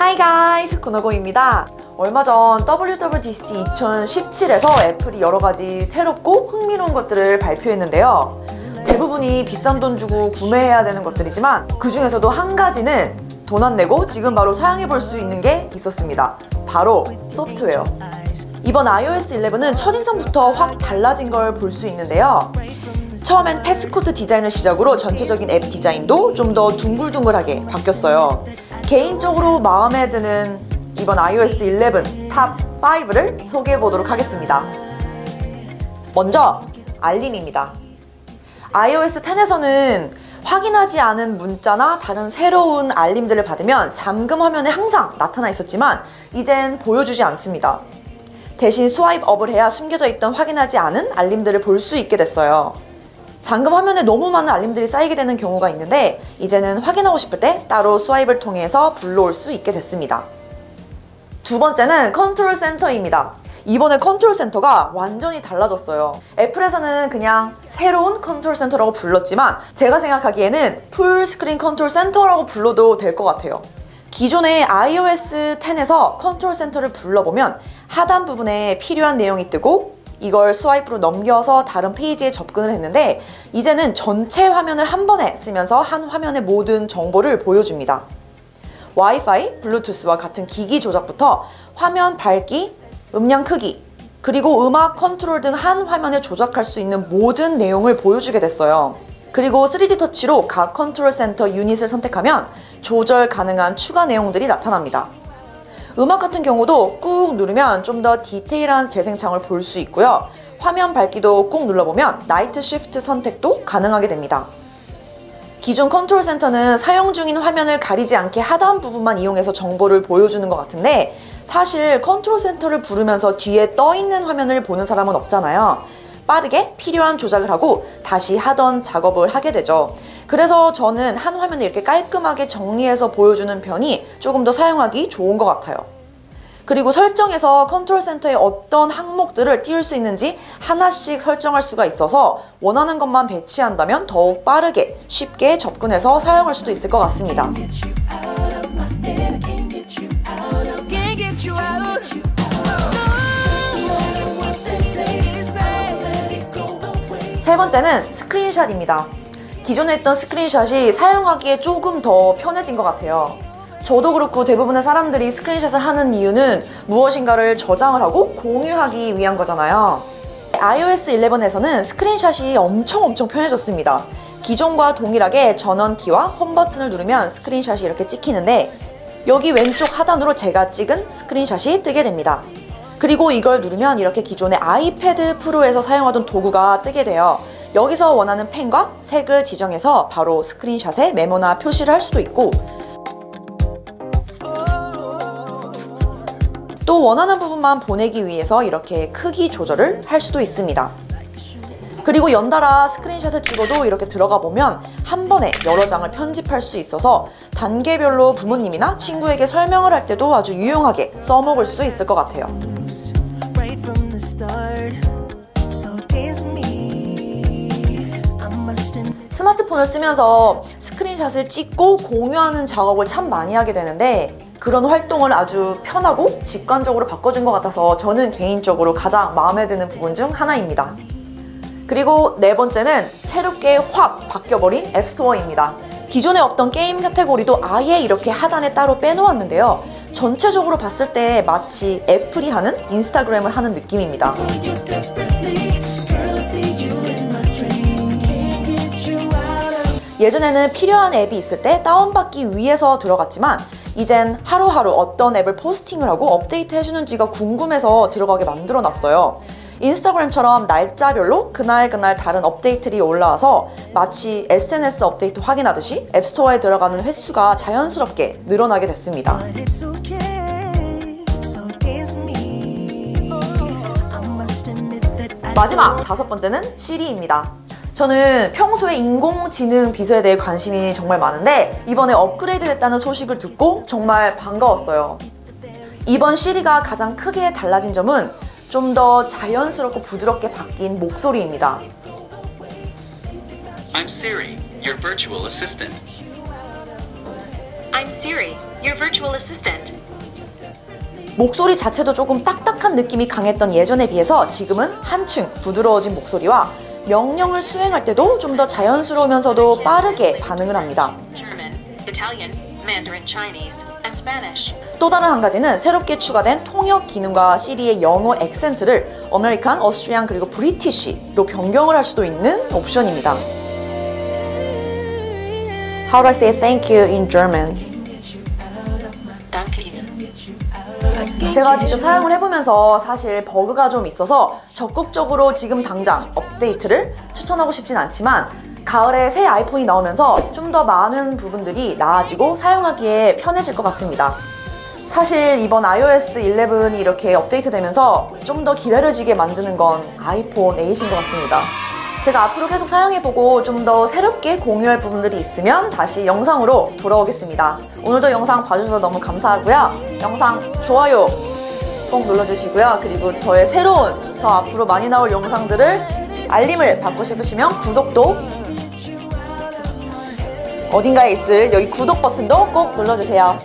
Hi guys, 고노고입니다. 얼마 전 WWDC 2017에서 애플이 여러 가지 새롭고 흥미로운 것들을 발표했는데요. 대부분이 비싼 돈 주고 구매해야 되는 것들이지만 그 중에서도 한 가지는 돈 안 내고 지금 바로 사용해 볼 수 있는 게 있었습니다. 바로 소프트웨어. 이번 iOS 11은 첫인상부터 확 달라진 걸 볼 수 있는데요. 처음엔 패스코드 디자인을 시작으로 전체적인 앱 디자인도 좀 더 둥글둥글하게 바뀌었어요. 개인적으로 마음에 드는 이번 iOS 11 탑 5를 소개해 보도록 하겠습니다. 먼저 알림입니다. iOS 10에서는 확인하지 않은 문자나 다른 새로운 알림들을 받으면 잠금 화면에 항상 나타나 있었지만 이젠 보여주지 않습니다. 대신 스와이프 업을 해야 숨겨져 있던 확인하지 않은 알림들을 볼 수 있게 됐어요. 잠금 화면에 너무 많은 알림들이 쌓이게 되는 경우가 있는데 이제는 확인하고 싶을 때 따로 스와이프를 통해서 불러올 수 있게 됐습니다. 두 번째는 컨트롤 센터입니다. 이번에 컨트롤 센터가 완전히 달라졌어요. 애플에서는 그냥 새로운 컨트롤 센터라고 불렀지만 제가 생각하기에는 풀 스크린 컨트롤 센터라고 불러도 될 것 같아요. 기존의 iOS 10에서 컨트롤 센터를 불러보면 하단 부분에 필요한 내용이 뜨고 이걸 스와이프로 넘겨서 다른 페이지에 접근을 했는데 이제는 전체 화면을 한 번에 쓰면서 한 화면의 모든 정보를 보여줍니다. 와이파이, 블루투스와 같은 기기 조작부터 화면 밝기, 음량 크기, 그리고 음악 컨트롤 등 한 화면에 조작할 수 있는 모든 내용을 보여주게 됐어요. 그리고 3D 터치로 각 컨트롤 센터 유닛을 선택하면 조절 가능한 추가 내용들이 나타납니다. 음악 같은 경우도 꾹 누르면 좀 더 디테일한 재생창을 볼 수 있고요. 화면 밝기도 꾹 눌러보면 나이트 시프트 선택도 가능하게 됩니다. 기존 컨트롤 센터는 사용 중인 화면을 가리지 않게 하단 부분만 이용해서 정보를 보여주는 것 같은데 사실 컨트롤 센터를 부르면서 뒤에 떠 있는 화면을 보는 사람은 없잖아요. 빠르게 필요한 조작을 하고 다시 하던 작업을 하게 되죠. 그래서 저는 한 화면을 이렇게 깔끔하게 정리해서 보여주는 편이 조금 더 사용하기 좋은 것 같아요. 그리고 설정에서 컨트롤 센터에 어떤 항목들을 띄울 수 있는지 하나씩 설정할 수가 있어서 원하는 것만 배치한다면 더욱 빠르게 쉽게 접근해서 사용할 수도 있을 것 같습니다. 세 번째는 스크린샷입니다. 기존에 했던 스크린샷이 사용하기에 조금 더 편해진 것 같아요. 저도 그렇고 대부분의 사람들이 스크린샷을 하는 이유는 무엇인가를 저장을 하고 공유하기 위한 거잖아요. iOS 11에서는 스크린샷이 엄청 엄청 편해졌습니다. 기존과 동일하게 전원키와 홈 버튼을 누르면 스크린샷이 이렇게 찍히는데 여기 왼쪽 하단으로 제가 찍은 스크린샷이 뜨게 됩니다. 그리고 이걸 누르면 이렇게 기존의 아이패드 프로에서 사용하던 도구가 뜨게 돼요. 여기서 원하는 펜과 색을 지정해서 바로 스크린샷에 메모나 표시를 할 수도 있고 또 원하는 부분만 보내기 위해서 이렇게 크기 조절을 할 수도 있습니다. 그리고 연달아 스크린샷을 찍어도 이렇게 들어가 보면 한 번에 여러 장을 편집할 수 있어서 단계별로 부모님이나 친구에게 설명을 할 때도 아주 유용하게 써먹을 수 있을 것 같아요. 스마트폰을 쓰면서 스크린샷을 찍고 공유하는 작업을 참 많이 하게 되는데 그런 활동을 아주 편하고 직관적으로 바꿔준 것 같아서 저는 개인적으로 가장 마음에 드는 부분 중 하나입니다. 그리고 네 번째는 새롭게 확 바뀌어버린 앱스토어입니다. 기존에 없던 게임 카테고리도 아예 이렇게 하단에 따로 빼놓았는데요. 전체적으로 봤을 때 마치 애플이 하는 인스타그램을 하는 느낌입니다. 예전에는 필요한 앱이 있을 때 다운받기 위해서 들어갔지만 이젠 하루하루 어떤 앱을 포스팅을 하고 업데이트 해주는지가 궁금해서 들어가게 만들어 놨어요. 인스타그램처럼 날짜별로 그날그날 다른 업데이트들이 올라와서 마치 SNS 업데이트 확인하듯이 앱스토어에 들어가는 횟수가 자연스럽게 늘어나게 됐습니다. 마지막 다섯 번째는 시리입니다. 저는 평소에 인공지능 비서에 대해 관심이 정말 많은데 이번에 업그레이드 됐다는 소식을 듣고 정말 반가웠어요. 이번 시리가 가장 크게 달라진 점은 좀 더 자연스럽고 부드럽게 바뀐 목소리입니다. I'm Siri, your virtual assistant. I'm Siri, your virtual assistant. 목소리 자체도 조금 딱딱한 느낌이 강했던 예전에 비해서 지금은 한층 부드러워진 목소리와 명령을 수행할 때도 좀 더 자연스러우면서도 빠르게 반응을 합니다. 또 다른 한 가지는 새롭게 추가된 통역 기능과 시리의 영어 액센트를 어메리칸, 어스트리안 그리고 브리티시로 변경을 할 수도 있는 옵션입니다. How do I say thank you in German? 제가 직접 사용을 해보면서 사실 버그가 좀 있어서 적극적으로 지금 당장 업데이트를 추천하고 싶진 않지만 가을에 새 아이폰이 나오면서 좀 더 많은 부분들이 나아지고 사용하기에 편해질 것 같습니다. 사실 이번 iOS 11이 이렇게 업데이트 되면서 좀 더 기다려지게 만드는 건 아이폰 8인 것 같습니다. 제가 앞으로 계속 사용해보고 좀 더 새롭게 공유할 부분들이 있으면 다시 영상으로 돌아오겠습니다. 오늘도 영상 봐주셔서 너무 감사하고요. 영상 좋아요 꼭 눌러주시고요. 그리고 저의 새로운 더 앞으로 많이 나올 영상들을 알림을 받고 싶으시면 구독도 어딘가에 있을 여기 구독 버튼도 꼭 눌러주세요.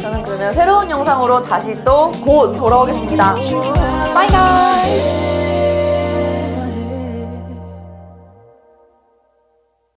저는 그러면 새로운 영상으로 다시 또 곧 돌아오겠습니다. 바이 바이!